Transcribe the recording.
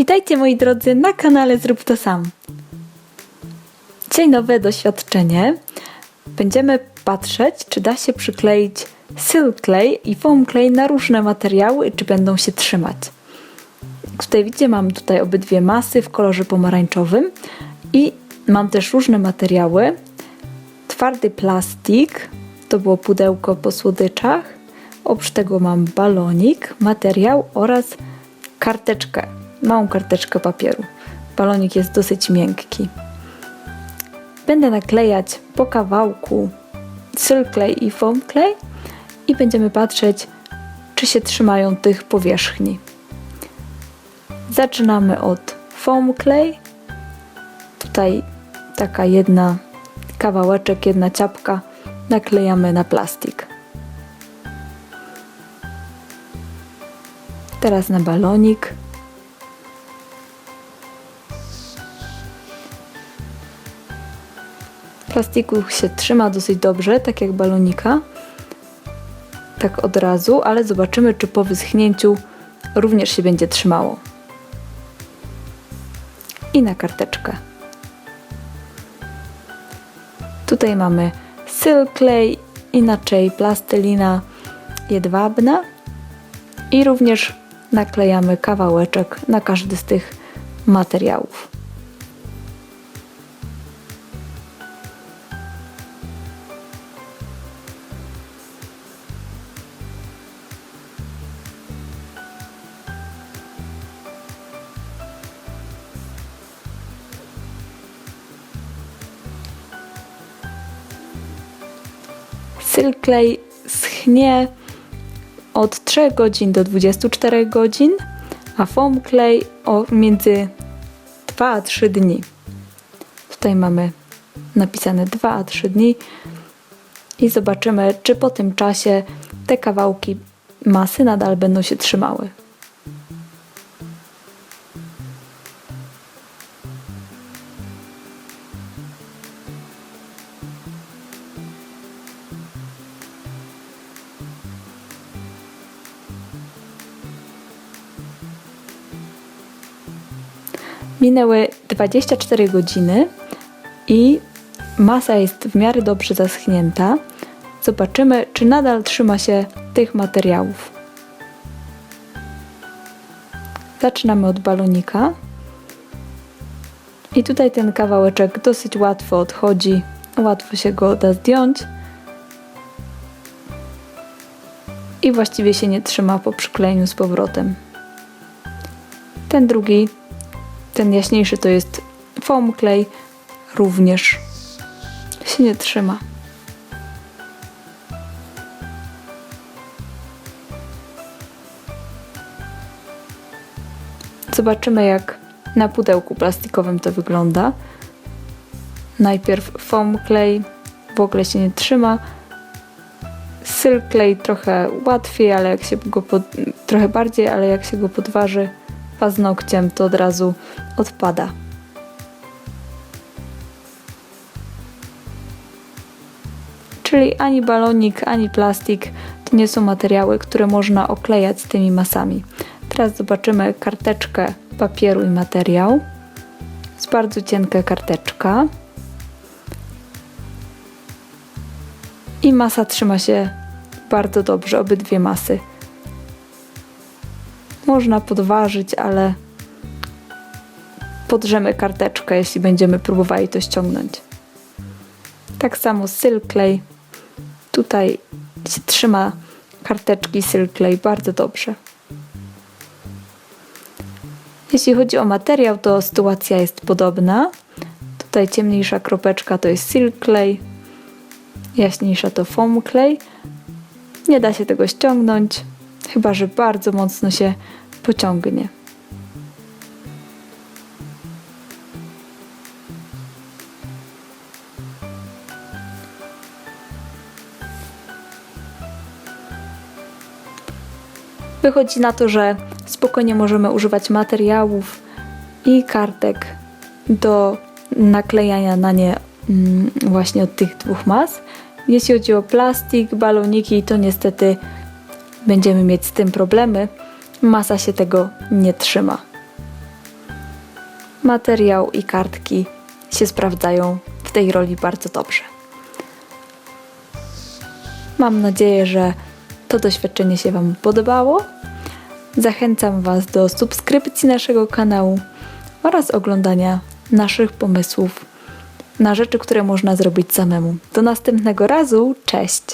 Witajcie moi drodzy na kanale Zrób to sam. Dzisiaj nowe doświadczenie. Będziemy patrzeć, czy da się przykleić silk clay i foam clay na różne materiały i czy będą się trzymać. Jak tutaj widzicie, mam tutaj obydwie masy w kolorze pomarańczowym i mam też różne materiały. Twardy plastik, to było pudełko po słodyczach. Oprócz tego mam balonik, materiał oraz karteczkę, małą karteczkę papieru. Balonik jest dosyć miękki. Będę naklejać po kawałku silk clay i foam clay i będziemy patrzeć, czy się trzymają tych powierzchni. Zaczynamy od foam clay. Tutaj taka jedna kawałeczek, jedna ciapka naklejamy na plastik. Teraz na balonik. Plastiku się trzyma dosyć dobrze, tak jak balonika. Tak od razu, ale zobaczymy, czy po wyschnięciu również się będzie trzymało. I na karteczkę. Tutaj mamy silk clay, inaczej plastelina jedwabna i również naklejamy kawałeczek na każdy z tych materiałów. Clay schnie od 3 godzin do 24 godzin, a foam clay o między 2 a 3 dni. Tutaj mamy napisane 2 a 3 dni i zobaczymy, czy po tym czasie te kawałki masy nadal będą się trzymały. Minęły 24 godziny i masa jest w miarę dobrze zaschnięta. Zobaczymy, czy nadal trzyma się tych materiałów. Zaczynamy od balonika. I tutaj ten kawałeczek dosyć łatwo odchodzi, łatwo się go da zdjąć. I właściwie się nie trzyma po przyklejeniu z powrotem. Ten drugi ten jaśniejszy to jest foam clay, również się nie trzyma. Zobaczymy jak na pudełku plastikowym to wygląda. Najpierw foam clay w ogóle się nie trzyma. Silk clay trochę łatwiej, ale jak się go pod, trochę bardziej, ale jak się go podważy paznokciem, to od razu odpada. Czyli ani balonik, ani plastik to nie są materiały, które można oklejać tymi masami. Teraz zobaczymy karteczkę papieru i materiał. Jest bardzo cienka karteczka. I masa trzyma się bardzo dobrze, obydwie masy. Można podważyć, ale podrzemy karteczkę, jeśli będziemy próbowali to ściągnąć. Tak samo silk clay. Tutaj się trzyma karteczki silk clay bardzo dobrze. Jeśli chodzi o materiał, to sytuacja jest podobna. Tutaj ciemniejsza kropeczka to jest silk clay, jaśniejsza to foam clay. Nie da się tego ściągnąć, chyba że bardzo mocno się pociągnie. Wychodzi na to, że spokojnie możemy używać materiałów i kartek do naklejania na nie mm, właśnie od tych dwóch mas. Jeśli chodzi o plastik, baloniki, to niestety będziemy mieć z tym problemy. Masa się tego nie trzyma. materiał i kartki się sprawdzają w tej roli bardzo dobrze. Mam nadzieję, że to doświadczenie się Wam podobało. Zachęcam Was do subskrypcji naszego kanału oraz oglądania naszych pomysłów na rzeczy, które można zrobić samemu. Do następnego razu, cześć!